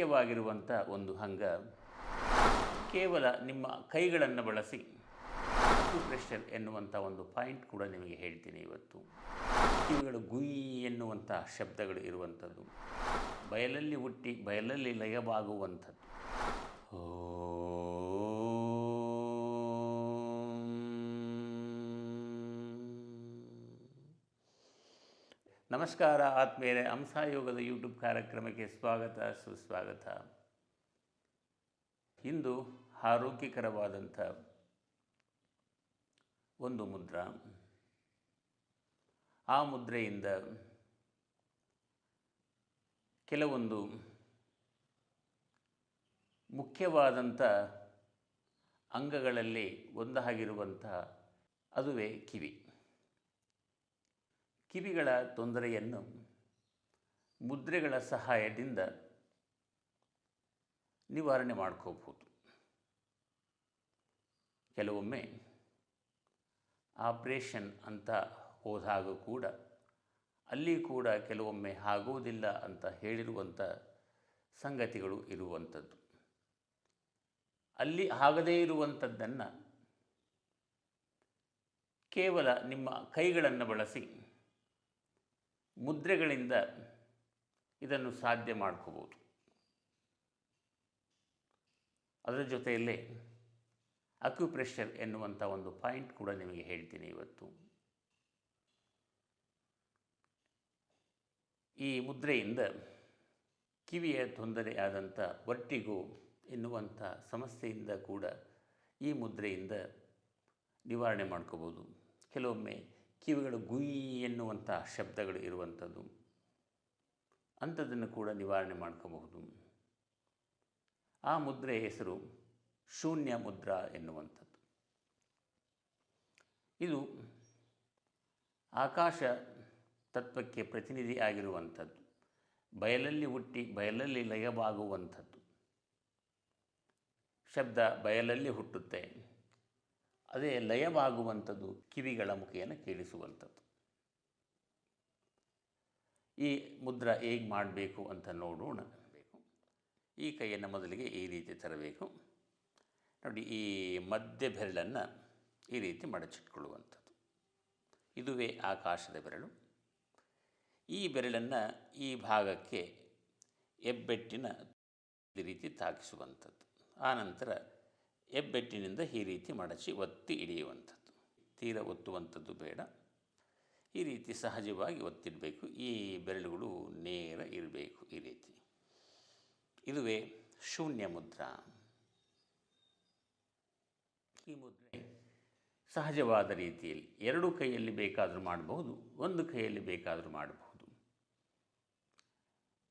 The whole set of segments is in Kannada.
ಮುಖ್ಯವಾಗಿರುವಂಥ ಒಂದು ಅಂಗ ಕೇವಲ ನಿಮ್ಮ ಕೈಗಳನ್ನು ಬಳಸಿ. ಪ್ರೆಷರ್ ಎನ್ನುವಂಥ ಒಂದು ಪಾಯಿಂಟ್ ಕೂಡ ನಿಮಗೆ ಹೇಳ್ತೀನಿ ಇವತ್ತು. ಇವುಗಳು ಗುಯಿ ಎನ್ನುವಂಥ ಶಬ್ದಗಳು ಇರುವಂಥದ್ದು ಬಯಲಲ್ಲಿ ಹುಟ್ಟಿ ಬಯಲಲ್ಲಿ ಲಯವಾಗುವಂಥದ್ದು. ನಮಸ್ಕಾರ ಆತ್ಮೇಲೆ ಹಂಸಾಯೋಗದ ಯೂಟ್ಯೂಬ್ ಕಾರ್ಯಕ್ರಮಕ್ಕೆ ಸ್ವಾಗತ, ಸುಸ್ವಾಗತ. ಇಂದು ಆರೋಗ್ಯಕರವಾದಂಥ ಒಂದು ಮುದ್ರಾ. ಆ ಮುದ್ರೆಯಿಂದ ಕೆಲವೊಂದು ಮುಖ್ಯವಾದಂಥ ಅಂಗಗಳಲ್ಲಿ ಒಂದಾಗಿರುವಂಥ ಅದುವೇ ಕಿವಿ. ಕಿವಿಗಳ ತೊಂದರೆಯನ್ನು ಮುದ್ರೆಗಳ ಸಹಾಯದಿಂದ ನಿವಾರಣೆ ಮಾಡ್ಕೋಬಹುದು. ಕೆಲವೊಮ್ಮೆ ಆಪ್ರೇಷನ್ ಅಂತ ಹೋದಾಗ ಕೂಡ ಅಲ್ಲಿ ಕೂಡ ಕೆಲವೊಮ್ಮೆ ಆಗುವುದಿಲ್ಲ ಅಂತ ಹೇಳಿರುವಂಥ ಸಂಗತಿಗಳು ಇರುವಂಥದ್ದು. ಅಲ್ಲಿ ಆಗದೇ ಇರುವಂಥದ್ದನ್ನು ಕೇವಲ ನಿಮ್ಮ ಕೈಗಳನ್ನು ಬಳಸಿ ಮುದ್ರೆಗಳಿಂದ ಇದನ್ನು ಸಾಧ್ಯ ಮಾಡ್ಕೋಬೋದು. ಅದರ ಜೊತೆಯಲ್ಲೇ ಅಕ್ಯುಪ್ರೆಷರ್ ಎನ್ನುವಂಥ ಒಂದು ಪಾಯಿಂಟ್ ಕೂಡ ನಿಮಗೆ ಹೇಳ್ತೀನಿ ಇವತ್ತು. ಈ ಮುದ್ರೆಯಿಂದ ಕಿವಿಯ ತೊಂದರೆ ಆದಂಥ ಒಟ್ಟಿಗೋ ಎನ್ನುವಂಥ ಸಮಸ್ಯೆಯಿಂದ ಕೂಡ ಈ ಮುದ್ರೆಯಿಂದ ನಿವಾರಣೆ ಮಾಡ್ಕೋಬೋದು. ಕೆಲವೊಮ್ಮೆ ಕಿವಿಗಳು ಗುಯಿ ಎನ್ನುವಂಥ ಶಬ್ದಗಳು ಇರುವಂಥದ್ದು. ಅಂಥದ್ದನ್ನು ಕೂಡ ನಿವಾರಣೆ ಮಾಡ್ಕೋಬಹುದು. ಆ ಮುದ್ರೆಯ ಹೆಸರು ಶೂನ್ಯ ಮುದ್ರಾ ಎನ್ನುವಂಥದ್ದು. ಇದು ಆಕಾಶ ತತ್ವಕ್ಕೆ ಪ್ರತಿನಿಧಿ ಆಗಿರುವಂಥದ್ದು. ಬಯಲಲ್ಲಿ ಹುಟ್ಟಿ, ಬಯಲಲ್ಲಿ ಲಯವಾಗುವಂಥದ್ದು. ಶಬ್ದ ಬಯಲಲ್ಲಿ ಹುಟ್ಟುತ್ತೆ. ಅದೇ ಲಯವಾಗುವಂಥದ್ದು ಕಿವಿಗಳ ಮುಖೇನ ಕೇಳಿಸುವಂಥದ್ದು. ಈ ಮುದ್ರ ಹೇಗೆ ಮಾಡಬೇಕು ಅಂತ ನೋಡೋಣ. ಬೇಕು ಈ ಕೈಯನ್ನು ಮೊದಲಿಗೆ ಈ ರೀತಿ ತರಬೇಕು. ನೋಡಿ, ಈ ಮಧ್ಯ ಬೆರಳನ್ನು ಈ ರೀತಿ ಮಡಚಿಟ್ಕೊಳ್ಳುವಂಥದ್ದು. ಇದುವೇ ಆಕಾಶದ ಬೆರಳು. ಈ ಬೆರಳನ್ನು ಈ ಭಾಗಕ್ಕೆ ಹೆಬ್ಬೆಟ್ಟಿನ ರೀತಿ ತಾಕಿಸುವಂಥದ್ದು. ಆನಂತರ ಹೆಬ್ಬೆಟ್ಟಿನಿಂದ ಈ ರೀತಿ ಮಡಚಿ ಒತ್ತಿ ಹಿಡಿಯುವಂಥದ್ದು. ತೀರ ಒತ್ತುವಂಥದ್ದು ಬೇಡ. ಈ ರೀತಿ ಸಹಜವಾಗಿ ಒತ್ತಿಡಬೇಕು. ಈ ಬೆರಳುಗಳು ನೇರ ಇರಬೇಕು ಈ ರೀತಿ. ಇದುವೇ ಶೂನ್ಯ ಮುದ್ರಾ. ಈ ಮುದ್ರೆ ಸಹಜವಾದ ರೀತಿಯಲ್ಲಿ ಎರಡು ಕೈಯಲ್ಲಿ ಬೇಕಾದರೂ ಮಾಡಬಹುದು, ಒಂದು ಕೈಯಲ್ಲಿ ಬೇಕಾದರೂ ಮಾಡಬಹುದು.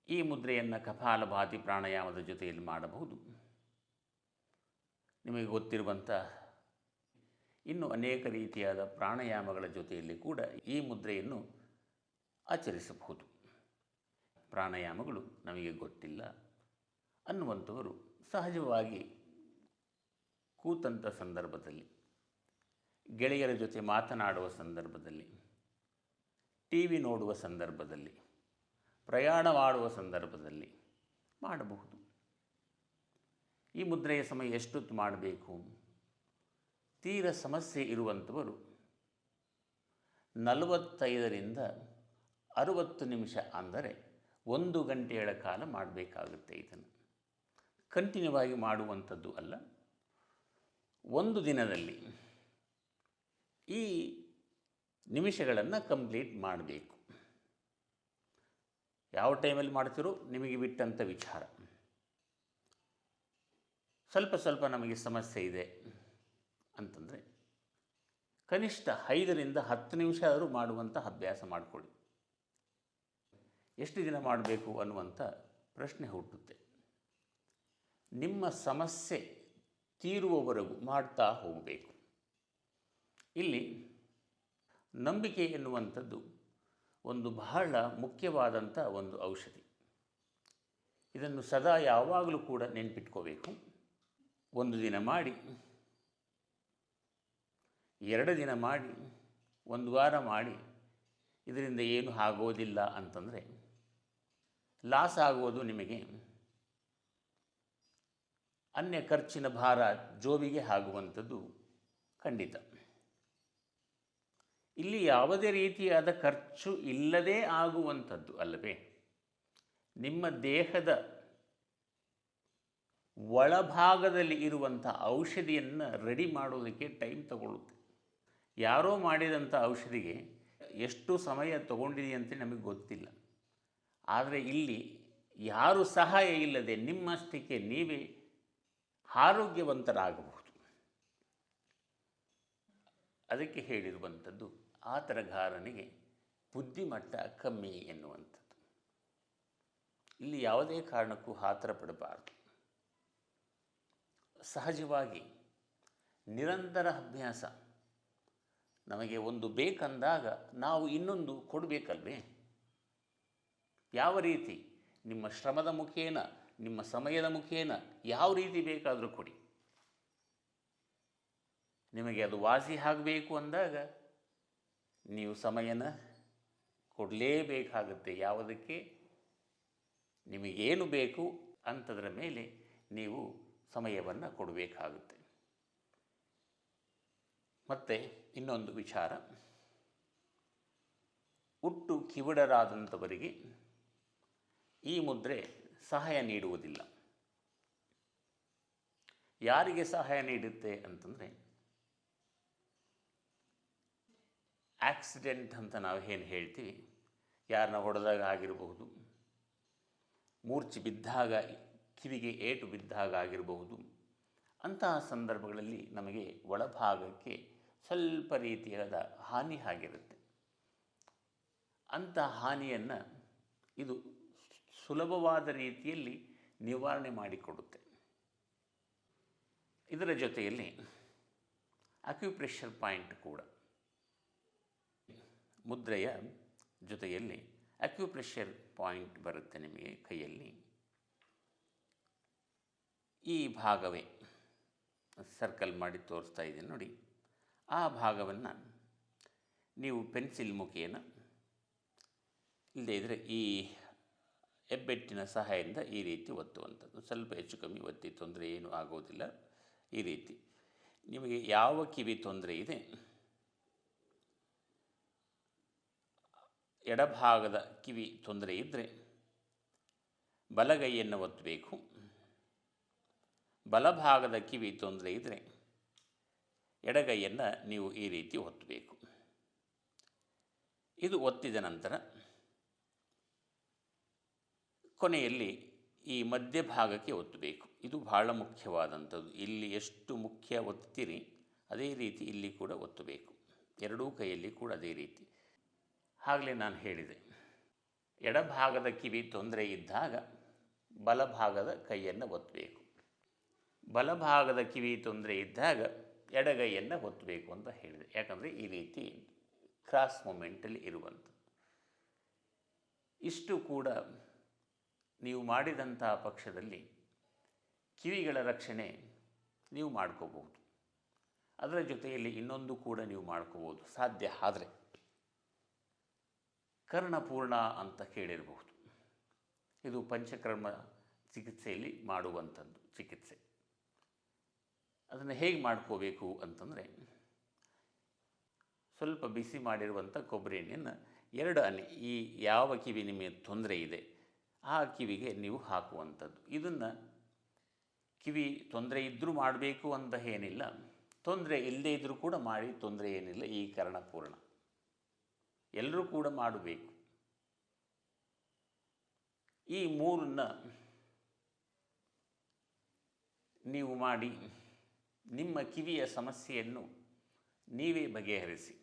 ಈ ಮುದ್ರೆಯನ್ನು ಕಪಾಲಭಾತಿ ಪ್ರಾಣಾಯಾಮದ ಜೊತೆಯಲ್ಲಿ ಮಾಡಬಹುದು. ನಿಮಗೆ ಗೊತ್ತಿರುವಂಥ ಇನ್ನು ಅನೇಕ ರೀತಿಯಾದ ಪ್ರಾಣಾಯಾಮಗಳ ಜೊತೆಯಲ್ಲಿ ಕೂಡ ಈ ಮುದ್ರೆಯನ್ನು ಆಚರಿಸಬಹುದು. ಪ್ರಾಣಾಯಾಮಗಳು ನಮಗೆ ಗೊತ್ತಿಲ್ಲ ಅನ್ನುವಂಥವರು ಸಹಜವಾಗಿ ಕೂತಂಥ ಸಂದರ್ಭದಲ್ಲಿ, ಗೆಳೆಯರ ಜೊತೆ ಮಾತನಾಡುವ ಸಂದರ್ಭದಲ್ಲಿ ಟಿ ವಿ ನೋಡುವ ಸಂದರ್ಭದಲ್ಲಿ, ಪ್ರಯಾಣ ಮಾಡುವ ಸಂದರ್ಭದಲ್ಲಿ ಮಾಡಬಹುದು. ಈ ಮುದ್ರೆಯ ಸಮಯ ಎಷ್ಟೊತ್ತು ಮಾಡಬೇಕು? ತೀರ ಸಮಸ್ಯೆ ಇರುವಂಥವರು ನಲವತ್ತೈದರಿಂದ ಅರುವತ್ತು ನಿಮಿಷ ಅಂದರೆ ಒಂದು ಗಂಟೆಗಳ ಕಾಲ ಮಾಡಬೇಕಾಗುತ್ತೆ ಇದನ್ನು. ಕಂಟಿನ್ಯೂ ಆಗಿ ಮಾಡುವಂಥದ್ದು ಅಲ್ಲ. ಒಂದು ದಿನದಲ್ಲಿ ಈ ನಿಮಿಷಗಳನ್ನು ಕಂಪ್ಲೀಟ್ ಮಾಡಬೇಕು. ಯಾವ ಟೈಮಲ್ಲಿ ಮಾಡ್ತಿರೋ? ನಿಮಗೆ ಬಿಟ್ಟಂಥ ವಿಚಾರ. ಸ್ವಲ್ಪ ಸ್ವಲ್ಪ ನಮಗೆ ಸಮಸ್ಯೆ ಇದೆ ಅಂತಂದರೆ ಕನಿಷ್ಠ ಐದರಿಂದ ಹತ್ತು ನಿಮಿಷ ಆದರೂ ಮಾಡುವಂಥ ಅಭ್ಯಾಸ ಮಾಡಿಕೊಳ್ಳಿ. ಎಷ್ಟು ದಿನ ಮಾಡಬೇಕು ಅನ್ನುವಂಥ ಪ್ರಶ್ನೆ ಹುಟ್ಟುತ್ತೆ. ನಿಮ್ಮ ಸಮಸ್ಯೆ ತೀರುವವರೆಗೂ ಮಾಡ್ತಾ ಹೋಗಬೇಕು. ಇಲ್ಲಿ ನಂಬಿಕೆ ಎನ್ನುವಂಥದ್ದು ಒಂದು ಬಹಳ ಮುಖ್ಯವಾದಂಥ ಒಂದು ಔಷಧಿ. ಇದನ್ನು ಸದಾ ಯಾವಾಗಲೂ ಕೂಡ ನೆನ್ಪಿಟ್ಕೋಬೇಕು. ಒಂದು ದಿನ ಮಾಡಿ. ಎರಡು ದಿನ ಮಾಡಿ. ಒಂದು ವಾರ ಮಾಡಿ. ಇದರಿಂದ ಏನು ಆಗೋದಿಲ್ಲ ಅಂತಂದರೆ, ಲಾಸ್ ಆಗುವುದು ನಿಮಗೆ. ಅನ್ಯ ಖರ್ಚಿನ ಭಾರ ಜೋಬಿಗೆ ಆಗುವಂಥದ್ದು ಖಂಡಿತ. ಇಲ್ಲಿ ಯಾವುದೇ ರೀತಿಯಾದ ಖರ್ಚು ಇಲ್ಲದೇ ಆಗುವಂಥದ್ದು ಅಲ್ಲವೇ? ನಿಮ್ಮ ದೇಹದ ಒಳಭಾಗದಲ್ಲಿ ಇರುವಂಥ ಔಷಧಿಯನ್ನು ರೆಡಿ ಮಾಡೋದಕ್ಕೆ ಟೈಮ್ ತಗೊಳ್ಳುತ್ತೆ. ಯಾರೋ ಮಾಡಿದಂಥ ಔಷಧಿಗೆ ಎಷ್ಟು ಸಮಯ ತಗೊಂಡಿದೆ ಅಂತ ನಮಗೆ ಗೊತ್ತಿಲ್ಲ. ಆದರೆ ಇಲ್ಲಿ ಯಾರು ಸಹಾಯ ಇಲ್ಲದೆ ನಿಮ್ಮಷ್ಟಕ್ಕೆ ನೀವೇ ಆರೋಗ್ಯವಂತರಾಗಬಹುದು. ಅದಕ್ಕೆ ಹೇಳಿರುವಂಥದ್ದು ಆ ತರಗಾರನಿಗೆ ಬುದ್ಧಿಮಟ್ಟ ಕಮ್ಮಿ ಎನ್ನುವಂಥದ್ದು. ಇಲ್ಲಿ ಯಾವುದೇ ಕಾರಣಕ್ಕೂ ಆತರ ಪಡಬಾರ್ದು ಸಹಜವಾಗಿ ನಿರಂತರ ಅಭ್ಯಾಸ. ನಮಗೆ ಒಂದು ಬೇಕಂದಾಗ ನಾವು ಇನ್ನೊಂದು ಕೊಡಬೇಕಲ್ವೇ? ಯಾವ ರೀತಿ? ನಿಮ್ಮ ಶ್ರಮದ ಮುಖೇನ, ನಿಮ್ಮ ಸಮಯದ ಮುಖೇನ ಯಾವ ರೀತಿ ಬೇಕಾದರೂ ಕೊಡಿ. ನಿಮಗೆ ಅದು ವಾಸಿ ಆಗಬೇಕು ಅಂದಾಗ ನೀವು ಸಮಯನ ಕೊಡಲೇಬೇಕಾಗುತ್ತೆ. ಯಾವುದಕ್ಕೆ? ನಿಮಗೇನು ಬೇಕು ಅಂತದರ ಮೇಲೆ ನೀವು ಸಮಯವನ್ನು ಕೊಡಬೇಕಾಗುತ್ತೆ. ಮತ್ತು ಇನ್ನೊಂದು ವಿಚಾರ. ಹುಟ್ಟು ಕಿವಿಡರಾದಂಥವರಿಗೆ ಈ ಮುದ್ರೆ ಸಹಾಯ ನೀಡುವುದಿಲ್ಲ. ಯಾರಿಗೆ ಸಹಾಯ ನೀಡುತ್ತೆ ಅಂತಂದರೆ, ಆಕ್ಸಿಡೆಂಟ್ ಅಂತ ನಾವು ಏನು ಹೇಳ್ತೀವಿ, ಯಾರನ್ನ ಹೊಡೆದಾಗ ಆಗಿರಬಹುದು, ಮೂರ್ಛೆ ಬಿದ್ದಾಗ ಕಿವಿಗೆ ಏಟು ಬಿದ್ದಾಗ ಆಗಿರಬಹುದು ಅಂತಹ ಸಂದರ್ಭಗಳಲ್ಲಿ ನಮಗೆ ಒಳಭಾಗಕ್ಕೆ ಸ್ವಲ್ಪ ರೀತಿಯಾದ ಹಾನಿ ಆಗಿರುತ್ತೆ. ಅಂಥ ಹಾನಿಯನ್ನು ಇದು ಸುಲಭವಾದ ರೀತಿಯಲ್ಲಿ ನಿವಾರಣೆ ಮಾಡಿಕೊಡುತ್ತೆ. ಇದರ ಜೊತೆಯಲ್ಲಿ ಅಕ್ಯುಪ್ರೆಷರ್ ಪಾಯಿಂಟ್ ಕೂಡ. ಮುದ್ರೆಯ ಜೊತೆಯಲ್ಲಿ ಅಕ್ಯುಪ್ರೆಷರ್ ಪಾಯಿಂಟ್ ಬರುತ್ತೆ ನಿಮಗೆ ಕೈಯಲ್ಲಿ. ಈ ಭಾಗವೇ ಸರ್ಕಲ್ ಮಾಡಿ ತೋರಿಸ್ತಾ ಇದ್ದೀನಿ ನೋಡಿ. ಆ ಭಾಗವನ್ನು ನೀವು ಪೆನ್ಸಿಲ್ ಮುಖೇನ ಇಲ್ಲದೇ ಇದ್ದರೆ ಈ ಹೆಬ್ಬೆಟ್ಟಿನ ಸಹಾಯದಿಂದ ಈ ರೀತಿ ಒತ್ತುವಂಥದ್ದು. ಸ್ವಲ್ಪ ಹೆಚ್ಚು ಕಮ್ಮಿ ಒತ್ತಿ ತೊಂದರೆ ಏನೂ ಆಗೋದಿಲ್ಲ. ಈ ರೀತಿ. ನಿಮಗೆ ಯಾವ ಕಿವಿ ತೊಂದರೆ ಇದೆ? ಎಡಭಾಗದ ಕಿವಿ ತೊಂದರೆ ಇದ್ದರೆ ಬಲಗೈಯನ್ನು ಒತ್ತಬೇಕು ಬಲಭಾಗದ ಕಿವಿ ತೊಂದರೆ ಇದ್ದರೆ ಎಡಗೈಯನ್ನು ನೀವು ಈ ರೀತಿ ಒತ್ತಬೇಕು. ಇದು ಒತ್ತಿದ ನಂತರ ಕೊನೆಯಲ್ಲಿ ಈ ಮಧ್ಯಭಾಗಕ್ಕೆ ಒತ್ತಬೇಕು. ಇದು ಬಹಳ ಮುಖ್ಯವಾದಂಥದ್ದು. ಇಲ್ಲಿ ಎಷ್ಟು ಮುಖ್ಯ ಒತ್ತೀರಿ, ಅದೇ ರೀತಿ ಇಲ್ಲಿ ಕೂಡ ಒತ್ತಬೇಕು. ಎರಡೂ ಕೈಯಲ್ಲಿ ಕೂಡ ಅದೇ ರೀತಿ. ಆಗಲೇ ನಾನು ಹೇಳಿದೆ. ಎಡಭಾಗದ ಕಿವಿ ತೊಂದರೆ ಇದ್ದಾಗ ಬಲಭಾಗದ ಕೈಯನ್ನು ಒತ್ತಬೇಕು ಬಲಭಾಗದ ಕಿವಿ ತೊಂದರೆ ಇದ್ದಾಗ ಎಡಗೈಯನ್ನು ಹೊತ್ತಬೇಕು ಅಂತ ಹೇಳಿದೆ. ಯಾಕಂದರೆ ಈ ರೀತಿ ಕ್ರಾಸ್ ಮೂಮೆಂಟಲ್ಲಿ ಇರುವಂಥದ್ದು. ಇಷ್ಟು ಕೂಡ ನೀವು ಮಾಡಿದಂಥ ಪಕ್ಷದಲ್ಲಿ ಕಿವಿಗಳ ರಕ್ಷಣೆ ನೀವು ಮಾಡ್ಕೋಬಹುದು. ಅದರ ಜೊತೆಯಲ್ಲಿ ಇನ್ನೊಂದು ಕೂಡ ನೀವು ಮಾಡ್ಕೋಬೋದು ಸಾಧ್ಯ ಆದರೆ ಕರ್ಣಪೂರ್ಣ ಅಂತ ಕೇಳಿರಬಹುದು. ಇದು ಪಂಚಕರ್ಮ ಚಿಕಿತ್ಸೆಯಲ್ಲಿ ಮಾಡುವಂಥದ್ದು ಚಿಕಿತ್ಸೆ. ಅದನ್ನು ಹೇಗೆ ಮಾಡ್ಕೋಬೇಕು ಅಂತಂದರೆ, ಸ್ವಲ್ಪ ಬಿಸಿ ಮಾಡಿರುವಂಥ ಕೊಬ್ಬರಿ ಎಣ್ಣೆಯನ್ನು ಎರಡು ಅಲ್ಲಿ ಈ ಯಾವ ಕಿವಿ ನಿಮಗೆ ತೊಂದರೆ ಇದೆ, ಆ ಕಿವಿಗೆ ನೀವು ಹಾಕುವಂಥದ್ದು. ಇದನ್ನು ಕಿವಿ ತೊಂದರೆ ಇದ್ದರೂ ಮಾಡಬೇಕು ಅಂತ ಏನಿಲ್ಲ, ತೊಂದರೆ ಇಲ್ಲದೇ ಇದ್ದರೂ ಕೂಡ ಮಾಡಿ, ತೊಂದರೆ ಏನಿಲ್ಲ, ಈ ಪೂರ್ಣ. ಎಲ್ಲರೂ ಕೂಡ ಮಾಡಬೇಕು. ಈ ಮೂರನ್ನ ನೀವು ಮಾಡಿ ನಿಮ್ಮ ಕಿವಿಯ ಸಮಸ್ಯೆಯನ್ನು ನೀವೇ ಬಗೆಹರಿಸಿ.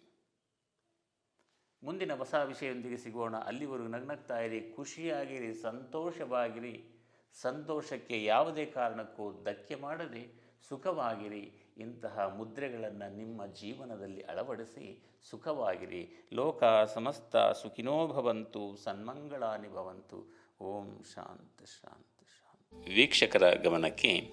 ಮುಂದಿನ ಹೊಸ ವಿಷಯದೊಂದಿಗೆ ಸಿಗೋಣ. ಅಲ್ಲಿವರೆಗೂ ನಗ್ನಗ್ತಾ ಇರಿ ಖುಷಿಯಾಗಿರಿ, ಸಂತೋಷವಾಗಿರಿ. ಸಂತೋಷಕ್ಕೆ ಯಾವುದೇ ಕಾರಣಕ್ಕೂ ಧಕ್ಕೆ ಮಾಡದೆ ಸುಖವಾಗಿರಿ. ಇಂತಹ ಮುದ್ರೆಗಳನ್ನು ನಿಮ್ಮ ಜೀವನದಲ್ಲಿ ಅಳವಡಿಸಿ ಸುಖವಾಗಿರಿ. ಲೋಕ ಸಮಸ್ತ ಸುಖಿನೋ ಭವಂತು, ಸನ್ಮಂಗಳಾನಿ ಭವಂತು. ಓಂ ಶಾಂತ ಶಾಂತ ಶಾಂತ. ವೀಕ್ಷಕರ ಗಮನಕ್ಕೆ